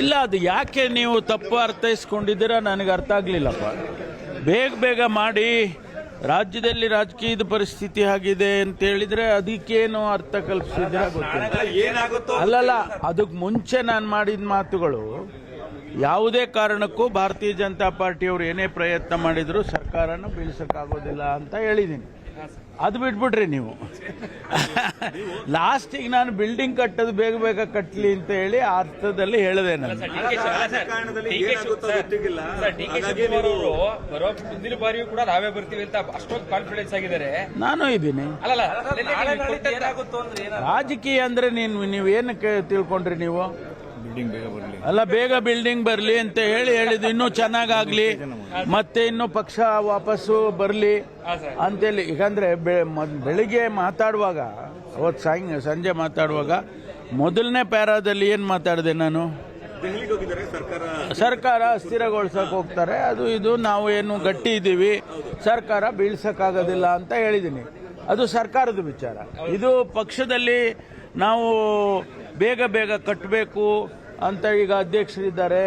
ಇಲ್ಲ ಅದು ಯಾಕೆ ನೀವು ತಪ್ಪು ಅರ್ಥೈಸ್ಕೊಂಡಿದ್ದೀರಾ ನನಗೆ ಅರ್ಥ ಆಗ್ಲಿಲ್ಲಪ್ಪ. ಬೇಗ ಬೇಗ ಮಾಡಿ ರಾಜ್ಯದಲ್ಲಿ ರಾಜಕೀಯದ ಪರಿಸ್ಥಿತಿ ಆಗಿದೆ ಅಂತ ಹೇಳಿದ್ರೆ ಅದಕ್ಕೇನು ಅರ್ಥ ಕಲ್ಪಿಸಿದ್ರೆ ಗೊತ್ತಿಲ್ಲ. ಏನಾಗುತ್ತೋ ಅಲ್ಲಲ್ಲ ಅದಕ್ಕೆ ಮುಂಚೆ ನಾನು ಮಾಡಿದ ಮಾತುಗಳು ಯಾವುದೇ ಕಾರಣಕ್ಕೂ ಭಾರತೀಯ ಜನತಾ ಪಾರ್ಟಿಯವರು ಏನೇ ಪ್ರಯತ್ನ ಮಾಡಿದರೂ ಸರ್ಕಾರನ ಬೀಳಿಸೋಕ್ಕಾಗೋದಿಲ್ಲ ಅಂತ ಹೇಳಿದ್ದೀನಿ. ಅದು ಬಿಟ್ಬಿಟ್ರಿ ನೀವು. ಲಾಸ್ಟಿಗೆ ನಾನು ಬಿಲ್ಡಿಂಗ್ ಕಟ್ಟೋದು ಬೇಗ ಬೇಗ ಕಟ್ಟಲಿ ಅಂತ ಹೇಳಿ ಆ ಅರ್ಥದಲ್ಲಿ ಹೇಳಿದೆ ನಾನು. ಮುಂದಿನ ಬಾರಿಯೂ ಕೂಡ ನಾವೇ ಬರ್ತೀವಿ ಅಂತ ಅಷ್ಟೊಂದು ಕಾನ್ಫಿಡೆನ್ಸ್ ಆಗಿದ್ದಾರೆ. ನಾನು ಇದ್ದೀನಿ. ರಾಜಕೀಯ ಅಂದ್ರೆ ನೀನು ನೀವೇನು ತಿಳ್ಕೊಂಡ್ರಿ ನೀವು? ಅಲ್ಲ ಬೇಗ ಬಿಲ್ಡಿಂಗ್ ಬರಲಿ ಅಂತ ಹೇಳಿ ಹೇಳಿದ್ದು ಇನ್ನೂ ಚೆನ್ನಾಗಾಗ್ಲಿ. ಮತ್ತೆ ಇನ್ನು ಪಕ್ಷ ವಾಪಸ್ಸು ಬರಲಿ ಅಂತೇಳಿ ಯಾಕಂದ್ರೆ ಬೆಳಿಗ್ಗೆ ಮಾತಾಡುವಾಗ ಅವತ್ತು ಸಾಯಂ ಸಂಜೆ ಮಾತಾಡುವಾಗ ಮೊದಲನೇ ಪ್ಯಾರಾದಲ್ಲಿ ಏನು ಮಾತಾಡಿದೆ ನಾನು? ಸರ್ಕಾರ. ಸರ್ಕಾರ ಅಸ್ಥಿರಗೊಳಿಸಕ್ ಹೋಗ್ತಾರೆ. ಅದು ಇದು ನಾವು ಏನು ಗಟ್ಟಿ ಇದ್ದೀವಿ. ಸರ್ಕಾರ ಬೀಳ್ಸೋಕ್ಕಾಗೋದಿಲ್ಲ ಅಂತ ಹೇಳಿದ್ದೀನಿ. ಅದು ಸರ್ಕಾರದ ವಿಚಾರ. ಇದು ಪಕ್ಷದಲ್ಲಿ ನಾವು ಬೇಗ ಬೇಗ ಕಟ್ಟಬೇಕು ಅಂತ ಈಗ ಅಧ್ಯಕ್ಷರಿದ್ದಾರೆ.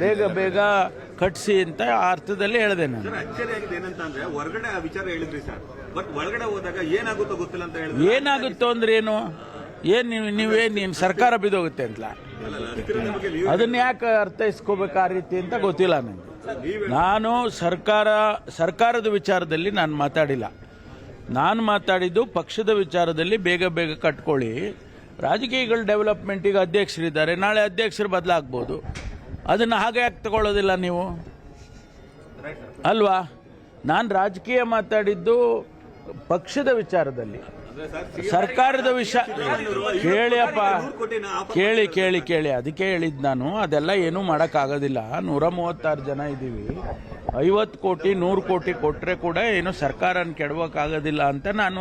ಬೇಗ ಬೇಗ ಕಟ್ಟಿಸಿ ಅಂತ ಆ ಅರ್ಥದಲ್ಲಿ ಹೇಳಿದೆ ನಾನು. ಹೊರಗಡೆ ಆ ವಿಚಾರ ಹೇಳಿದ್ರಿ ಸರ್. ಬಟ್ ಒಳಗಡೆ ಹೋದಾಗ ಏನಾಗುತ್ತೋ ಗೊತ್ತಿಲ್ಲ ಅಂತ ಹೇಳಿ ಏನಾಗುತ್ತೋ ಅಂದ್ರೆ ಏನು? ಏನ್ ನೀವೇ ನೀವೇನ್ ನೀನು ಸರ್ಕಾರ ಬಿದ್ದೋಗುತ್ತೆ ಅಂತಲ್ಲ ಅಸ್ಥಿರತೆ ಅದನ್ನ ಯಾಕೆ ಅರ್ಥೈಸ್ಕೋಬೇಕು ಆ ರೀತಿ ಅಂತ ಗೊತ್ತಿಲ್ಲ ನನಗೆ ನಾನು ಸರ್ಕಾರ ಸರ್ಕಾರದ ವಿಚಾರದಲ್ಲಿ ನಾನು ಮಾತಾಡಿಲ್ಲ. ನಾನು ಮಾತಾಡಿದ್ದು ಪಕ್ಷದ ವಿಚಾರದಲ್ಲಿ ಬೇಗ ಬೇಗ ಕಟ್ಕೊಳ್ಳಿ. ರಾಜಕೀಯಗಳ ಡೆವಲಪ್ಮೆಂಟಿಗೆ ಅಧ್ಯಕ್ಷರಿದ್ದಾರೆ. ನಾಳೆ ಅಧ್ಯಕ್ಷರು ಬದಲಾಗ್ಬೋದು. ಅದನ್ನು ಹಾಗೆ ಯಾಕೆ ತಗೊಳ್ಳೋದಿಲ್ಲ ನೀವು? ಅಲ್ವಾ? ನಾನು ರಾಜಕೀಯ ಮಾತಾಡಿದ್ದು ಪಕ್ಷದ ವಿಚಾರದಲ್ಲಿ. ಸರ್ಕಾರದ ವಿಷಯ ಕೇಳಿಯಪ್ಪ. ಕೇಳಿ ಕೇಳಿ ಕೇಳಿ. ಅದಕ್ಕೆ ಹೇಳಿದ್ದು ನಾನು. ಅದೆಲ್ಲ ಏನೂ ಮಾಡೋಕ್ಕಾಗೋದಿಲ್ಲ. ನೂರ ಮೂವತ್ತಾರು ಜನ ಇದ್ದೀವಿ ಐವತ್ತು ಕೋಟಿ, ನೂರು ಕೋಟಿ ಕೊಟ್ಟರೆ ಕೂಡ ಏನು ಸರ್ಕಾರನ ಕೆಡವಕ್ಕಾಗೋದಿಲ್ಲ ಅಂತ ನಾನು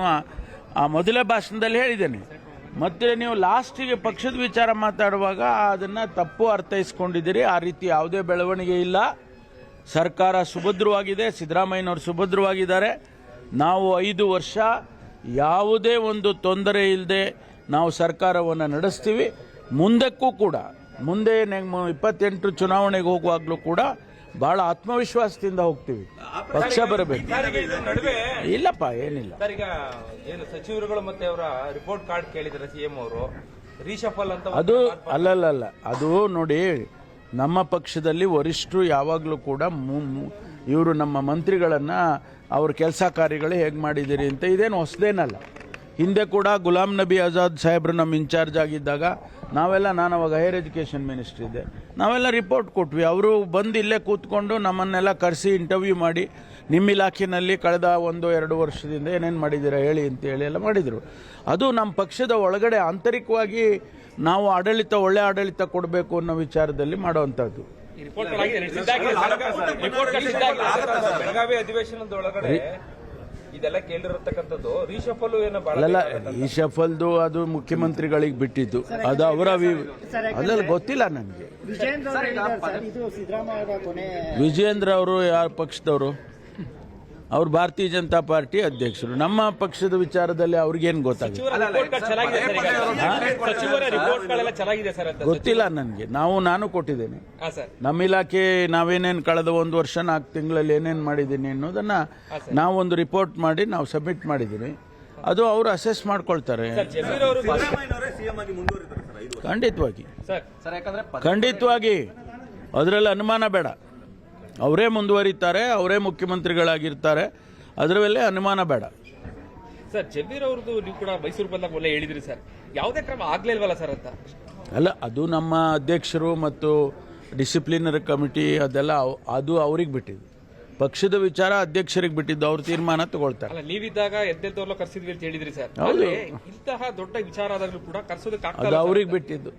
ಆ ಮೊದಲ ಭಾಷಣದಲ್ಲಿ ಹೇಳಿದ್ದೇನೆ. ಮತ್ತೆ ನೀವು ಲಾಸ್ಟಿಗೆ ಪಕ್ಷದ ವಿಚಾರ ಮಾತಾಡುವಾಗ ಅದನ್ನ ತಪ್ಪು ಅರ್ಥೈಸ್ಕೊಂಡಿದ್ದೀರಿ. ಆ ರೀತಿ ಯಾವುದೇ ಬೆಳವಣಿಗೆ ಇಲ್ಲ. ಸರ್ಕಾರ ಸುಭದ್ರವಾಗಿದೆ, ಸಿದ್ದರಾಮಯ್ಯನವರು ಸುಭದ್ರವಾಗಿದ್ದಾರೆ. ನಾವು ಐದು ವರ್ಷ ಯಾವುದೇ ಒಂದು ತೊಂದರೆ ಇಲ್ಲದೆ ನಾವು ಸರ್ಕಾರವನ್ನು ನಡೆಸ್ತೀವಿ. ಮುಂದಕ್ಕೂ ಕೂಡ, ಮುಂದೆ ಇಪ್ಪತ್ತೆಂಟು ಚುನಾವಣೆಗೆ ಹೋಗುವಾಗಲೂ ಕೂಡ ಬಹಳ ಆತ್ಮವಿಶ್ವಾಸದಿಂದ ಹೋಗ್ತೀವಿ. ಪಕ್ಷ ಬರಬೇಕು. ಇಲ್ಲಪ್ಪ ಏನಿಲ್ಲ. ಸರ್ ಈಗ ಏನು ಸಚಿವರುಗಳು ಮತ್ತೆ ಅವರ ರಿಪೋರ್ಟ್ ಕಾರ್ಡ್ ಕೇಳಿದ್ರೆ ಸಿಎಂ ಅವರು. ರೀಶಫಲ್ ಅಂತ ಅದು ಅಲ್ಲಲ್ಲ ಅದು ನೋಡಿ ನಮ್ಮ ಪಕ್ಷದಲ್ಲಿ ವರಿಷ್ಠರು ಯಾವಾಗಲೂ ಕೂಡ ಇವರು ನಮ್ಮ ಮಂತ್ರಿಗಳನ್ನು ಅವ್ರ ಕೆಲಸ ಕಾರ್ಯಗಳು ಹೇಗೆ ಮಾಡಿದ್ದೀರಿ ಅಂತ ಇದೇನು ಹೊಸದೇನಲ್ಲ. ಹಿಂದೆ ಕೂಡ ಗುಲಾಂ ನಬಿ ಆಜಾದ್ ಸಾಹೇಬ್ರು ನಮ್ಮ ಇನ್ಚಾರ್ಜ್ ಆಗಿದ್ದಾಗ ನಾವೆಲ್ಲ ನಾನು ಅವಾಗ ಹೈಯರ್ ಎಜುಕೇಷನ್ ಮಿನಿಸ್ಟ್ರ್ ಇದ್ದೆ. ನಾವೆಲ್ಲ ರಿಪೋರ್ಟ್ ಕೊಟ್ವಿ. ಅವರು ಬಂದು ಇಲ್ಲೇ ಕೂತ್ಕೊಂಡು ನಮ್ಮನ್ನೆಲ್ಲ ಕರೆಸಿ ಇಂಟರ್ವ್ಯೂ ಮಾಡಿ ನಿಮ್ಮ ಇಲಾಖೆಯಲ್ಲಿ ಕಳೆದ ಒಂದು ಎರಡು ವರ್ಷದಿಂದ ಏನೇನು ಮಾಡಿದ್ದೀರಾ ಹೇಳಿ ಅಂತ ಹೇಳಿ ಎಲ್ಲ ಮಾಡಿದರು. ಅದು ನಮ್ಮ ಪಕ್ಷದ ಒಳಗಡೆ ಆಂತರಿಕವಾಗಿ ನಾವು ಆಡಳಿತ ಒಳ್ಳೆ ಆಡಳಿತ ಕೊಡಬೇಕು ಅನ್ನೋ ವಿಚಾರದಲ್ಲಿ ಮಾಡುವಂಥದ್ದು. ಈ ರಿಪೋರ್ಟ್ ಆಗಿದೆ, ಸಿದ್ಧಾಗಿದೆ ರಿಪೋರ್ಟ್ ಕಾರ್ಡ್ ಸಿದ್ಧಾಗಿದೆ ಬೆಳಗಾವಿ ಅಧಿವೇಶನದ ಒಳಗಡೆ ಇದೆಲ್ಲ ಕೇಳಿರತಕ್ಕಂಥದ್ದು ರೀಶಫಲ್ ಏನೋ ಬಹಳ ಅಲ್ಲಲ್ಲ ಈ ಶಫಲ್ದು ಅದು ಮುಖ್ಯಮಂತ್ರಿಗಳಿಗೆ ಬಿಟ್ಟಿದ್ದು. ಅದು ಅವರ ವಿ- ಅಲ್ಲಲ್ಲ ಗೊತ್ತಿಲ್ಲ ನನಗೆ. ವಿಜೇಂದ್ರ ಅವರು ಹೇಳಿದ್ದಾರೆ ಸರ್ ಇದು ಸಿದ್ದರಾಮಯ್ಯ ಕೊನೆ ವಿಜೇಂದ್ರ ಅವರು ಯಾರ ಪಕ್ಷದವರು? ಅವ್ರು ಭಾರತೀಯ ಜನತಾ ಪಾರ್ಟಿ ಅಧ್ಯಕ್ಷರು. ನಮ್ಮ ಪಕ್ಷದ ವಿಚಾರದಲ್ಲಿ ಅವ್ರಿಗೇನು ಗೊತ್ತಾಗುತ್ತೆ? ಸಚಿವರ ರಿಪೋರ್ಟ್ ಕಾರ್ಡ್ ಚೆನ್ನಾಗಿದೆ ಸರ್ ಸಚಿವರ ರಿಪೋರ್ಟ್ ಗಳೆಲ್ಲ ಚೆನ್ನಾಗಿದೆ ಸರ್ ಅಂತ ಗೊತ್ತಿಲ್ಲ ನನಗೆ. ನಾವು ನಾನು ಕೊಟ್ಟಿದ್ದೇನೆ. ಹಾ ಸರ್. ನಮ್ಮ ಇಲಾಖೆ ನಾವೇನೇನು ಕಳೆದ ಒಂದು ವರ್ಷ ನಾಲ್ಕು ತಿಂಗಳಲ್ಲಿ ಏನೇನು ಮಾಡಿದ್ದೀನಿ ಅನ್ನೋದನ್ನ ನಾವು ಒಂದು ರಿಪೋರ್ಟ್ ಮಾಡಿ ನಾವು ಸಬ್ಮಿಟ್ ಮಾಡಿದ್ದೀನಿ ಅದು ಅವರು ಅಸೆಸ್ ಮಾಡ್ಕೊಳ್ತಾರೆ. ಜಮೀರ್ ಅವರು ಸಿದ್ದರಾಮಯ್ಯನವರೇ ಸಿಎಂ ಆಗಿ ಮುಂದುವರಿತಾರೆ ಸರ್ ಖಂಡಿತವಾಗಿ. ಸರ್. ಸರ್ ಯಾಕಂದ್ರೆ ಖಂಡಿತವಾಗಿ. ಅದರಲ್ಲಿ ಅನುಮಾನ ಬೇಡ. ಅವರೇ ಮುಂದುವರಿತಾರೆ ಅವರೇ ಮುಖ್ಯಮಂತ್ರಿಗಳಾಗಿರ್ತಾರೆ. ಅದರ ಮೇಲೆ ಅನುಮಾನ ಬೇಡ. ಸರ್ ಜಬೀರ್ ಅವ್ರದ್ದು ನೀವು ಕೂಡ ಮೈಸೂರು ಬಂದಾಗ ಒಳ್ಳೆ ಹೇಳಿದ್ರಿ ಸರ್. ಯಾವುದೇ ಕ್ರಮ ಆಗಲೇ ಇಲ್ವಲ್ಲ ಸರ್ ಅಂತ? ಅಲ್ಲ ಅದು ನಮ್ಮ ಅಧ್ಯಕ್ಷರು ಮತ್ತು ಡಿಸಿಪ್ಲಿನರಿ ಕಮಿಟಿ ಅದೆಲ್ಲ ಅದು ಅವ್ರಿಗೆ ಬಿಟ್ಟಿದ್ದು. ಪಕ್ಷದ ವಿಚಾರ ಅಧ್ಯಕ್ಷರಿಗೆ ಬಿಟ್ಟಿದ್ದು ಅವ್ರ ತೀರ್ಮಾನ ತಗೊಳ್ತಾರೆ. ಅಲ್ಲ ನೀವಿದ್ದಾಗ ಎದ್ದೆದ್ದವ್ರಲ್ಲ ಕರ್ಸಿದ್ವಿ ಅಂತ ಹೇಳಿದ್ರಿ ಸರ್. ಹೌದು. ಇಂತಹ ದೊಡ್ಡ ವಿಚಾರ ಆದಾಗಲೂ ಕೂಡ ಕರ್ಸೋದಕ್ಕೆ ಅದು ಆಗ್ತಾ ಅವ್ರಿಗೆ ಬಿಟ್ಟಿದ್ದು.